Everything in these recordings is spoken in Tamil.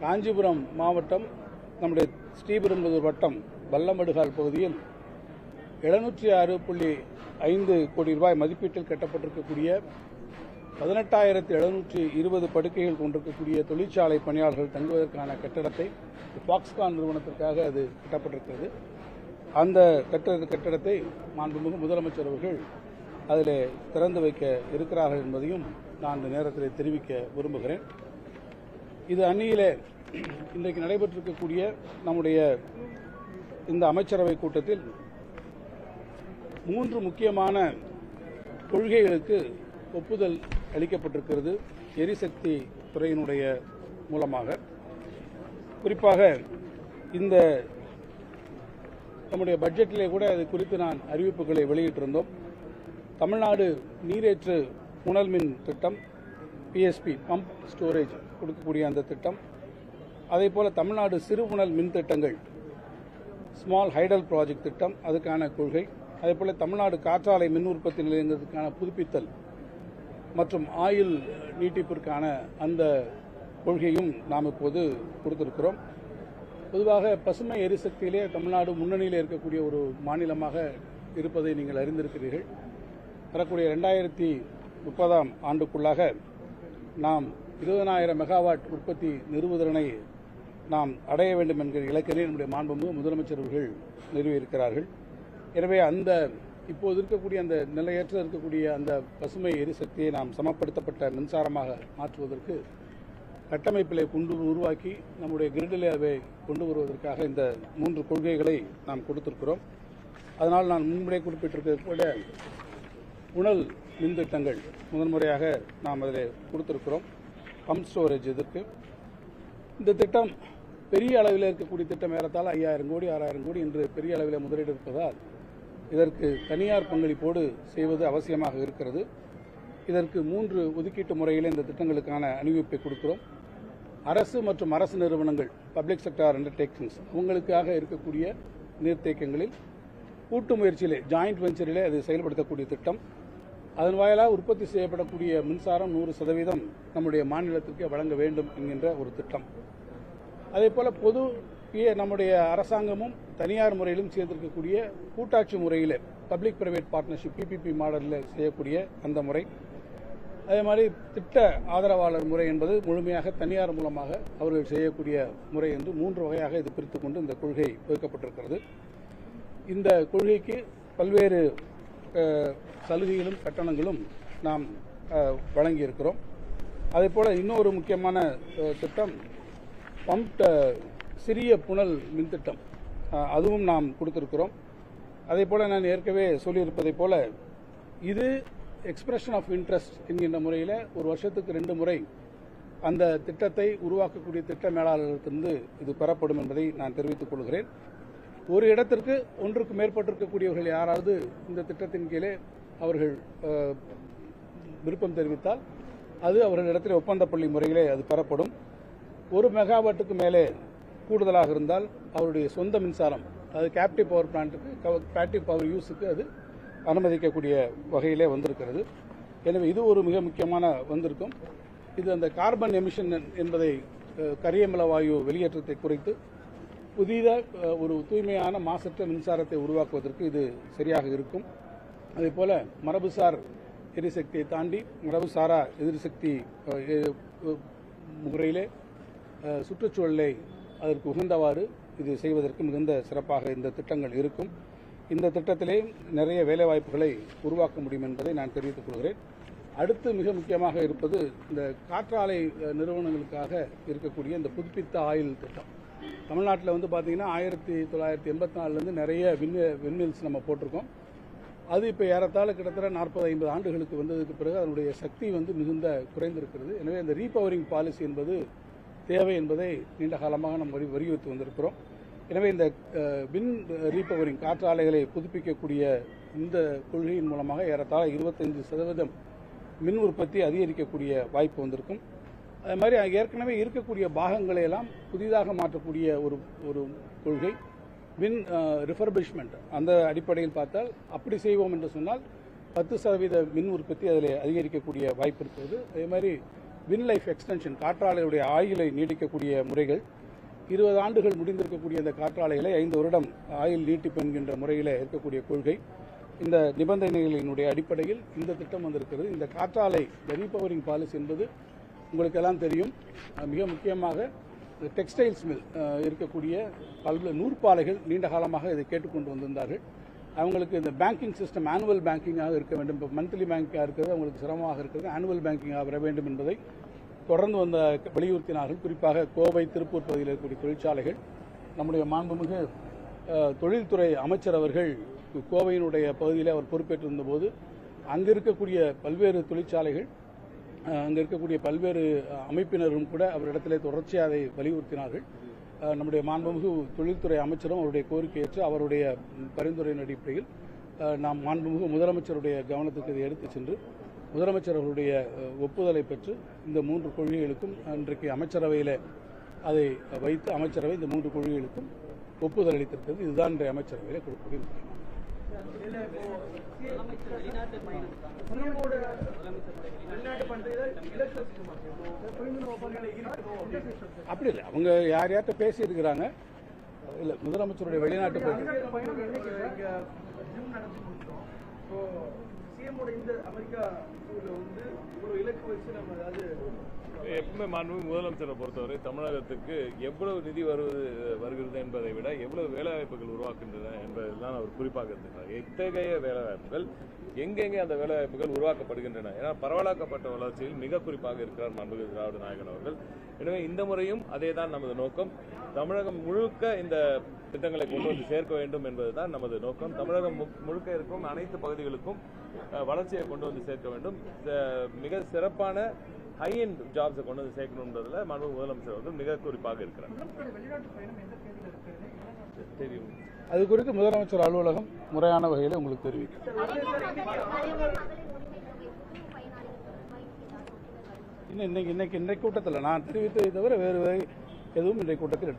காஞ்சிபுரம் மாவட்டம் நம்முடைய ஸ்ரீபெரும்புதூர் வட்டம் வல்லமடுகால் பகுதியில் எழுநூற்றி ஆறு புள்ளி ஐந்து கோடி ரூபாய் மதிப்பீட்டில் கட்டப்பட்டிருக்கக்கூடிய பதினெட்டாயிரத்து எழுநூற்றி இருபது படுக்கைகள் கொண்டிருக்கக்கூடிய தொழிற்சாலை பணியாளர்கள் தங்குவதற்கான கட்டடத்தை பாக்ஸ்கான் நிறுவனத்திற்காக அது கட்டப்பட்டிருக்கிறது. அந்த கட்டட கட்டடத்தை மாண்புமிகு முதலமைச்சர் அவர்கள் அதில் திறந்து வைக்க இருக்கிறார்கள் என்பதையும் நான் இந்த நேரத்தில் தெரிவிக்க விரும்புகிறேன். இது அந்நியிலே இன்றைக்கு நடைபெற்றிருக்கக்கூடிய நம்முடைய இந்த அமைச்சரவை கூட்டத்தில் மூன்று முக்கியமான கொள்கைகளுக்கு ஒப்புதல் அளிக்கப்பட்டிருக்கிறது எரிசக்தி துறையினுடைய மூலமாக. குறிப்பாக இந்த நம்முடைய பட்ஜெட்டிலே கூட அது குறித்து நான் அறிவிப்புகளை வெளியிட்டிருந்தோம். தமிழ்நாடு நீரேற்று புனல் மின் திட்டம் பிஎஸ்பி பம்ப் ஸ்டோரேஜ் கொடுக்கக்கூடிய அந்த திட்டம். அதே போல் தமிழ்நாடு சிறுபுணல் மின் திட்டங்கள் ஸ்மால் ஹைடல் ப்ராஜெக்ட் திட்டம் அதுக்கான கொள்கை. அதே போல் தமிழ்நாடு காற்றாலை மின் உற்பத்தி நிலையங்களுக்கான புதுப்பித்தல் மற்றும் ஆயுள் நீட்டிப்பிற்கான அந்த கொள்கையும் நாம் இப்போது கொடுத்திருக்கிறோம். பொதுவாக பசுமை எரிசக்தியிலே தமிழ்நாடு முன்னணியில் இருக்கக்கூடிய ஒரு மாநிலமாக இருப்பதை நீங்கள் அறிந்திருக்கிறீர்கள். வரக்கூடிய ரெண்டாயிரத்தி முப்பதாம் ஆண்டுக்குள்ளாக நாம் இருபதனாயிரம் மெகாவாட் உற்பத்தி நிறுவுதிறனை நாம் அடைய வேண்டும் என்கிற இலக்கினை நம்முடைய மாண்புமிகு முதலமைச்சர் அவர்கள் நிறுவியிருக்கிறார்கள் எனவே அந்த இப்போது இருக்கக்கூடிய அந்த நிலையற்ற இருக்கக்கூடிய அந்த பசுமை எரிசக்தியை நாம் சமப்படுத்தப்பட்ட மின்சாரமாக மாற்றுவதற்கு கட்டமைப்பிலே கொண்டு உருவாக்கி நம்முடைய கிரிடிலே அதை கொண்டு வருவதற்காக இந்த மூன்று கொள்கைகளை நாம் கொடுத்திருக்கிறோம். அதனால் நான் முன்பே போல உணல் மின் திட்டங்கள் முதன்முறையாக நாம் அதில் கொடுத்துருக்கிறோம். பம்ப் ஸ்டோரேஜ் இதற்கு இந்த திட்டம் பெரிய அளவில் இருக்கக்கூடிய திட்டம் ஏறத்தால் ஐயாயிரம் கோடி ஆறாயிரம் கோடி என்று பெரிய அளவில் முதலீடு இருப்பதால் இதற்கு தனியார் பங்களிப்போடு செய்வது அவசியமாக இருக்கிறது. இதற்கு மூன்று ஒதுக்கீட்டு முறையில் இந்த திட்டங்களுக்கான அணிவிப்பை கொடுக்கிறோம். அரசு மற்றும் அரசு நிறுவனங்கள் பப்ளிக் செக்டார் அண்டர்டேக்கிங்ஸ் அவங்களுக்காக இருக்கக்கூடிய நீர்த்தேக்கங்களில் கூட்டு முயற்சியிலே ஜாயிண்ட் வெஞ்சரிலே அது செயல்படுத்தக்கூடிய திட்டம். அதன் வாயிலாக உற்பத்தி செய்யப்படக்கூடிய மின்சாரம் நூறு சதவீதம் நம்முடைய மாநிலத்திற்கு வழங்க வேண்டும் என்கின்ற ஒரு திட்டம். அதே போல பொது நம்முடைய அரசாங்கமும் தனியார் முறையிலும் சேர்ந்திருக்கக்கூடிய கூட்டாட்சி முறையில் பப்ளிக் பிரைவேட் பார்ட்னர்ஷிப் பிபிபி மாடலில் செய்யக்கூடிய அந்த முறை. அதே மாதிரி திட்ட ஆதரவாளர் முறை என்பது முழுமையாக தனியார் மூலமாக அவர்கள் செய்யக்கூடிய முறை என்று மூன்று வகையாக இது பிரித்துக்கொண்டு இந்த கொள்கை வகுக்கப்பட்டிருக்கிறது இந்த கொள்கைக்கு பல்வேறு சலுகைகளும் கட்டணங்களும் நாம் வழங்கியிருக்கிறோம். அதே போல் இன்னொரு முக்கியமான திட்டம் பம்ப்ட சிறிய புனல் மின் திட்டம். அதுவும் நாம் கொடுத்துருக்கிறோம். அதே போல் நான் ஏற்கனவே சொல்லியிருப்பதைப் போல இது எக்ஸ்பிரஷன் ஆஃப் இன்ட்ரெஸ்ட் என்கின்ற முறையில் ஒரு வருஷத்துக்கு ரெண்டு முறை அந்த திட்டத்தை உருவாக்கக்கூடிய திட்ட மேலாளர்களிடத்திலிருந்து இது பெறப்படும் என்பதை நான் தெரிவித்துக் கொள்கிறேன். ஒரு இடத்திற்கு ஒன்றுக்கு மேற்பட்டிருக்கக்கூடியவர்கள் யாராவது இந்த திட்டத்தின் கீழே அவர்கள் விருப்பம் தெரிவித்தால் அது அவர்களிடத்தில் ஒப்பந்த பள்ளி முறையிலே அது பெறப்படும். ஒரு மெகாவாட்டுக்கு மேலே கூடுதலாக இருந்தால் அவருடைய சொந்த மின்சாரம் அது கேப்டிவ் பவர் பிளான்ட்டுக்கு கேப்டிவ் பவர் யூஸுக்கு அது அனுமதிக்கக்கூடிய வகையிலே வந்திருக்கிறது. எனவே இது ஒரு மிக முக்கியமான வந்திருக்கும். இது அந்த கார்பன் எமிஷன் என்பதை கரியமில வாயு வெளியேற்றத்தை குறைத்து புதித ஒரு தூய்மையான மாசற்ற மின்சாரத்தை உருவாக்குவதற்கு இது சரியாக இருக்கும். அதே போல மரபுசார் எரிசக்தியை தாண்டி மரபுசாரா எதிர்சக்தி முறையிலே சுற்றுச்சூழலை அதற்கு உகந்தவாறு இது செய்வதற்கு மிகுந்த சிறப்பாக இந்த திட்டங்கள் இருக்கும். இந்த திட்டத்திலே நிறைய வேலைவாய்ப்புகளை உருவாக்க முடியும் என்பதை நான் தெரிவித்துக் கொள்கிறேன். அடுத்து மிக முக்கியமாக இருப்பது இந்த காற்றாலை நிறுவனங்களுக்காக இருக்கக்கூடிய இந்த புதுப்பித்த ஆயில் திட்டம். தமிழ்நாட்டில் வந்து பார்த்தீங்கன்னா ஆயிரத்தி தொள்ளாயிரத்தி எண்பத்தி நாலுலேருந்து நிறைய விண் விண்மில்ஸ் நம்ம போட்டிருக்கோம். அது இப்போ ஏறத்தாழ கிட்டத்தட்ட நாற்பது ஐம்பது ஆண்டுகளுக்கு வந்ததுக்கு பிறகு அதனுடைய சக்தி வந்து மிகுந்த குறைந்திருக்கிறது. எனவே இந்த ரீபவரிங் பாலிசி என்பது தேவை என்பதை நீண்ட காலமாக நம்ம வரி வலியுறுத்தி வந்திருக்கிறோம். எனவே இந்த வின் ரீபவரிங் காற்றாலைகளை புதுப்பிக்கக்கூடிய இந்த கொள்கையின் மூலமாக ஏறத்தாழ இருபத்தைந்து சதவீதம் மின் உற்பத்தி அதிகரிக்கக்கூடிய வாய்ப்பு வந்திருக்கும். அது மாதிரி ஏற்கனவே இருக்கக்கூடிய பாகங்களை எல்லாம் புதிதாக மாற்றக்கூடிய ஒரு ஒரு கொள்கை. வின் ரிஃபர்பிஷ்மெண்ட் uh, அந்த அடிப்படையில் பார்த்தால் அப்படி செய்வோம் என்று சொன்னால் பத்து சதவீத மின் உற்பத்தி அதில் அதிகரிக்கக்கூடிய வாய்ப்பு இருக்கிறது. அதே மாதிரி வின் லைஃப் எக்ஸ்டென்ஷன் காற்றாலையுடைய ஆயுளை நீடிக்கக்கூடிய முறைகள். இருபது ஆண்டுகள் முடிந்திருக்கக்கூடிய இந்த காற்றாலைகளை ஐந்து வருடம் ஆயுள் நீட்டிப்பு என்கின்ற முறையில் இருக்கக்கூடிய கொள்கை. இந்த நிபந்தனைகளினுடைய அடிப்படையில் இந்த திட்டம் வந்திருக்கிறது. இந்த காற்றாலை ரீபவரிங் பாலிசி என்பது உங்களுக்கு எல்லாம் தெரியும் மிக முக்கியமாக டெக்ஸ்டைல்ஸ் மில் இருக்கக்கூடிய பல்வேறு நூற்பாலைகள் நீண்ட காலமாக இதை கேட்டுக்கொண்டு வந்திருந்தார்கள். அவங்களுக்கு இந்த பேங்கிங் சிஸ்டம் ஆனுவல் பேங்கிங்காக இருக்க வேண்டும். இப்போ மந்த்லி பேங்கிங்காக இருக்கிறது அவங்களுக்கு சிரமமாக இருக்கிறது. ஆனுவல் பேங்கிங்காக வர வேண்டும் என்பதை தொடர்ந்து வந்த வலியுறுத்தினார்கள். குறிப்பாக கோவை திருப்பூர் பகுதியில் இருக்கக்கூடிய தொழிற்சாலைகள். நம்முடைய மாண்புமிகு தொழில்துறை அமைச்சர் அவர்கள் கோவையினுடைய பகுதியில் அவர் பொறுப்பேற்றிருந்த போது அங்கு இருக்கக்கூடிய பல்வேறு தொழிற்சாலைகள் அங்கே இருக்கக்கூடிய பல்வேறு அமைப்பினரும் கூட அவரிடத்திலே தொடர்ச்சியாக அதை வலியுறுத்தினார்கள். நம்முடைய மாண்புமிகு தொழில்துறை அமைச்சரும் அவருடைய கோரிக்கை ஏற்று அவருடைய பரிந்துரையின் அடிப்படையில் நாம் மாண்புமிகு முதலமைச்சருடைய கவனத்துக்கு இதை எடுத்துச் சென்று முதலமைச்சர் அவருடைய ஒப்புதலை பெற்று இந்த மூன்று கொள்கைகளுக்கும் இன்றைக்கு அமைச்சரவையில் அதை வைத்து அமைச்சரவை இந்த மூன்று கொள்கைகளுக்கும் ஒப்புதல் அளித்திருக்கிறது. இதுதான் இன்றைய அமைச்சரவையில் கொடுக்கக்கூடிய முக்கியம் அப்படி இல்லை அவங்க யார் யார்கிட்ட பேசி இருக்கிறாங்க இல்லை முதலமைச்சருடைய வெளிநாட்டு பயணம் எப்பவுமே மாண்பு முதலமைச்சரை பொறுத்தவரை தமிழகத்துக்கு எவ்வளவு நிதி வருவது வருகிறது என்பதை விட எவ்வளவு வேலைவாய்ப்புகள் உருவாக்குகின்றன என்பதெல்லாம் அவர் குறிப்பாக இருந்திருக்கிறார் எத்தகைய வேலைவாய்ப்புகள் எங்கெங்கே அந்த வேலைவாய்ப்புகள் உருவாக்கப்படுகின்றன ஏன்னா பரவலாக்கப்பட்ட வளர்ச்சியில் மிக குறிப்பாக இருக்கிறார் மாண்புமிகு திராவிட நாயகன் அவர்கள். எனவே இந்த முறையும் அதே தான் நமது நோக்கம். தமிழகம் முழுக்க இந்த திட்டங்களை கொண்டு வந்து சேர்க்க வேண்டும் என்பதுதான் நமது நோக்கம். தமிழகம் மு- முழுக்க இருக்கும் அனைத்து பகுதிகளுக்கும் வளர்ச்சியை கொண்டு வந்து சேர்க்க வேண்டும். மிக சிறப்பான ஹை எண்ட் ஜாப்ஸை கொண்டு வந்து சேர்க்கணுன்றதுல மாண்பு முதலமைச்சர் அவர்கள் மிக குறிப்பாக இருக்கிறார். வெளிநாட்டு பயணம் எந்த தேதியில் இருக்கிறது தெரியும். அது குறித்து முதலமைச்சர் அலுவலகம் முறையான வகையில் உங்களுக்கு தெரிவிக்கும். இன்னும் இன்னைக்கு இன்னைக்கு இன்றைக்கு கூட்டத்தில் நான் தெரிவித்ததை தவிர வேறு வேறு எதுவும் இன்றைய கூட்டத்தில்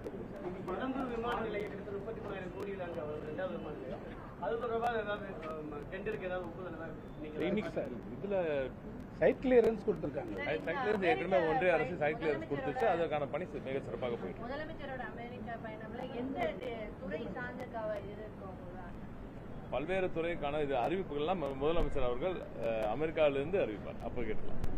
நீங்க இன்னைக்கு சார் இதுல சைட் கிளியரன்ஸ் கொடுத்துருக்காங்க. சைட்ல இருந்து ஏற்கனவே ஒன்றிய அரசு சைட் கிளியரன்ஸ் கொடுத்துச்சு. அதற்கான பணி மிக சிறப்பாக போயிட்டு. முதலமைச்சரோட அமெரிக்கா பயணம்ல எந்த துறை சார்ந்த இருக்கும் பல்வேறு துறைக்கான இது அறிவிப்புகள்லாம் முதலமைச்சர் அவர்கள் அமெரிக்காவிலிருந்து அறிவிப்பார். அப்போ கேட்கலாம்